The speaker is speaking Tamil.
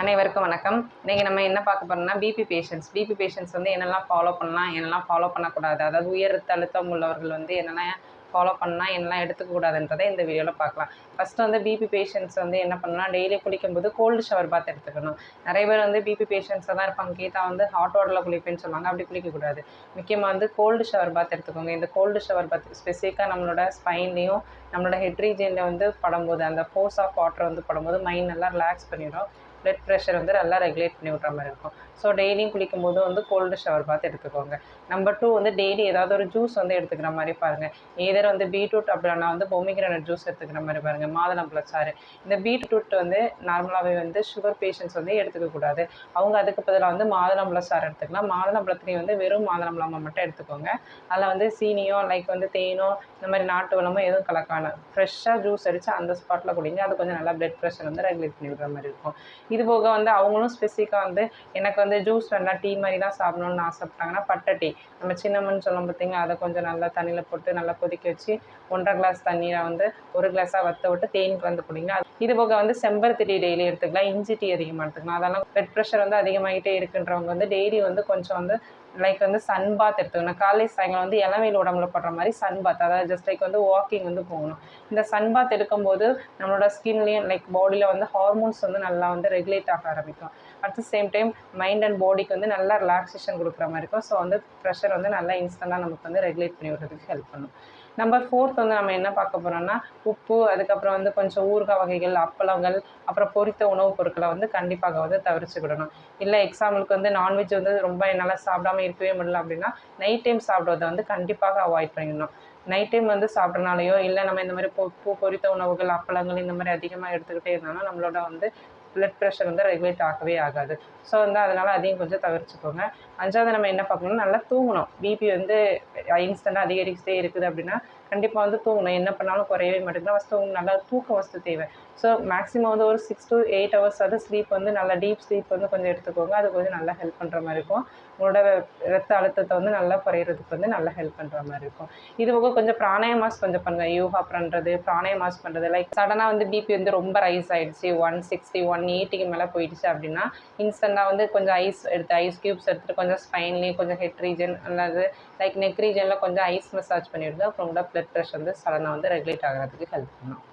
அனைவருக்கும் வணக்கம். இன்றைக்கி நம்ம என்ன பார்க்க போறோம்னா பிபி பேஷண்ட்ஸ் பிபி பேஷண்ட்ஸ் வந்து என்னெல்லாம் ஃபாலோ பண்ணலாம் என்னெல்லாம் ஃபாலோ பண்ணக்கூடாது? அதாவது உயர் ரத்த அழுத்தம் உள்ளவர்கள் வந்து என்னெல்லாம் ஃபாலோ பண்ணால் என்னெல்லாம் எடுத்துக்கூடாதுன்றதை இந்த வீடியோவில் பார்க்கலாம். ஃபஸ்ட்டு வந்து பிபி பேஷண்ட்ஸ் வந்து என்ன பண்ணலாம் டெய்லி குளிக்கும்போது கோல்டு ஷவர் பாத் எடுத்துக்கணும். நிறைய பேர் வந்து பிபி பேஷண்ட்ஸாக தான் இருப்பாங்க. கேட்டால் வந்து ஹாட் வாட்டரில் குளிப்பேன்னு சொல்லுவாங்க. அப்படி குளிக்கக்கூடாது. முக்கியமாக வந்து கோல்டு ஷவர் பாத் எடுத்துக்கோங்க. இந்த கோல்டு ஷவர் பாத் ஸ்பெசிஃபிக்காக நம்மளோட ஸ்பைன்லேயும் நம்மளோட ஹெட்ரிஜனில் வந்து படும்போது அந்த ஃபோர்ஸ் ஆஃப் வாட்டர் வந்து படும்போது மைண்ட் நல்லா ரிலாக்ஸ் பண்ணிடும். பிளட் ப்ரெஷர் வந்து நல்லா ரெகுலேட் பண்ணி விட்ற மாதிரி இருக்கும். ஸோ டெய்லியும் குளிக்கும் போது வந்து கோல்டு ஷவர் பார்த்து எடுத்துக்கோங்க. நம்பர் டூ வந்து டெய்லி ஏதாவது ஒரு ஜூஸ் வந்து எடுத்துக்கிற மாதிரி பாருங்கள் ஏதர் வந்து பீட்ரூட் அப்படின்னா வந்து பொமிகிரானட் ஜூஸ் எடுத்துக்கிற மாதிரி பாருங்கள் மாதுளம்பழச்சாறு இந்த பீட்ரூட் வந்து நார்மலாகவே வந்து சுகர் பேஷண்ட்ஸ் வந்து எடுத்துக்கக்கூடாது அவங்க அதுக்கு பதிலாக வந்து மாதுளம்பழச்சாறு எடுத்துக்கலாம். மாதுளம்பழத்துலேயும் வந்து வெறும் மாதுளம்பழம் மட்டும் எடுத்துக்கோங்க. அதில் வந்து சீனியோ லைக் வந்து தேனோ இந்த மாதிரி நாட்டு வளமோ எதுவும் கலக்கான ஃப்ரெஷ்ஷாக ஜூஸ் அடித்து அந்த ஸ்பாட்டில் குடிங்க. அது கொஞ்சம் நல்லா பிளட் ப்ரெஷர் வந்து ரெகுலேட் பண்ணி விடுற மாதிரி இருக்கும். இது போக வந்து அவங்களும் ஸ்பெசிஃபிக்காக வந்து எனக்கு வந்து ஜூஸ் வேண்டாம் டீ மாதிரி தான் சாப்பிடணும்னு ஆசைப்பட்டாங்கன்னா பட்டை டீ நம்ம சின்னமன் சொல்லும் பார்த்தீங்கன்னா அதை கொஞ்சம் நல்லா தண்ணியில் போட்டு நல்லா கொதிக்க வச்சு ஒன்றரை கிளாஸ் தண்ணியை வந்து ஒரு கிளாஸாக வற்ற விட்டு தேன் கலந்து குடிங்க. இது போக வந்து செம்பருத்தி டீ டெய்லி எடுத்துக்கலாம். இஞ்சி டீ அதிகமாக எடுத்துக்கலாம். அதெல்லாம் பிளட் ப்ரெஷர் வந்து அதிகமாகிட்டே இருக்குன்றவங்க வந்து டெய்லி வந்து கொஞ்சம் வந்து லைக் வந்து சன் பாத் எடுத்துக்கணும். காலை சாயங்காலம் வந்து இளமையில் உடம்புல படுற மாதிரி சன் பாத் அதாவது ஜஸ்ட் லைக் வந்து வாக்கிங் வந்து போகணும். இந்த சன் பாத் எடுக்கும்போது நம்மளோட ஸ்கின்லேயும் லைக் பாடியில் வந்து ஹார்மோன்ஸ் வந்து நல்லா வந்து ரெகுலேட் ஆக ஆரம்பிக்கும். At the same time mind and பாடிக்கு வந்து நல்லா ரிலாக்ஸேஷன் கொடுக்குற மாதிரி இருக்கும். ஸோ வந்து ப்ரெஷர் வந்து நல்லா இன்ஸ்டண்ட்டாக நமக்கு வந்து ரெகுலேட் பண்ணி விடுறதுக்கு ஹெல்ப் பண்ணும். நம்பர் ஃபோர்த் வந்து நம்ம என்ன பார்க்க போகிறோம்னா உப்பு அதுக்கப்புறம் வந்து கொஞ்சம் ஊறுகாய் வகைகள் அப்பளங்கள் அப்புறம் பொரித்த உணவுப் பொருட்களை வந்து கண்டிப்பாக வந்து தவிர்த்துக்கிடணும் இல்லை எக்ஸாம்பிளுக்கு வந்து நான்வெஜ் வந்து ரொம்ப என்னால் சாப்பிடாம இருக்கவே முடியல அப்படின்னா நைட் டைம் சாப்பிட்றத வந்து கண்டிப்பாக அவாய்ட் பண்ணிடணும். நைட் டைம் வந்து சாப்பிட்றனாலையோ இல்லை நம்ம இந்த மாதிரி பூ பொரித்த உணவுகள் அப்பளங்கள் இந்த மாதிரி அதிகமாக எடுத்துக்கிட்டே இருந்தாலும் நம்மளோட வந்து பிளட் ப்ரெஷர் வந்து ரெகுலேட் ஆகவே ஆகாது. ஸோ வந்து அதனால் அதையும் கொஞ்சம் தவிர்த்துக்கோங்க. அஞ்சாவது நம்ம என்ன பார்க்கணும்னா நல்லா தூங்கணும். பிபி வந்து இன்ஸ்டண்ட்டாக அதிகரிச்சுட்டே இருக்குது அப்படின்னா கண்டிப்பாக வந்து தூங்கணும். என்ன பண்ணாலும் குறையவே மாட்டேங்குது. ஃபஸ்ட் தூங்கணும் நல்லா தூக்க வசதி தேவை. ஸோ மேக்ஸிமம் வந்து ஒரு சிக்ஸ் டு எயிட் ஹவர்ஸ் அது ஸ்லீப் வந்து நல்லா டீப் ஸ்லீப் வந்து கொஞ்சம் எடுத்துக்கோங்க. அது கொஞ்சம் நல்லா ஹெல்ப் பண்ணுற மாதிரி இருக்கும். உங்களோட ரத்த அழுத்தத்தை வந்து நல்லா குறையிறதுக்கு வந்து நல்லா ஹெல்ப் பண்ணுற மாதிரி இருக்கும். இது போக கொஞ்சம் பிராணாயமாஸ் கொஞ்சம் பண்ணுங்கள் யோகா பண்ணுறது பிராணாயமாஸ் பண்ணுறது லைக் சடனாக வந்து பிபி வந்து ரொம்ப ரைஸ் ஆகிடுச்சு ஒன் சிக்ஸ்டி ஒன் எயிட்டிக்கு மேலே போயிடுச்சு அப்படின்னா இன்ஸ்டண்ட்டாக வந்து கொஞ்சம் ஐஸ் எடுத்து ஐஸ் க்யூப்ஸ் எடுத்துகிட்டு கொஞ்சம் ஸ்பைன்லேயும் கொஞ்சம் ஹெட் ரீஜன் அல்லது லைக் நெக் ரீஜனில் கொஞ்சம் ஐஸ் மசாஜ் பண்ணிவிடுது அப்புறம் கூட ப்ளட் ப்ரெஷர் வந்து சடனாக வந்து ரெகுலேட் ஆகிறதுக்கு ஹெல்ப் பண்ணும்.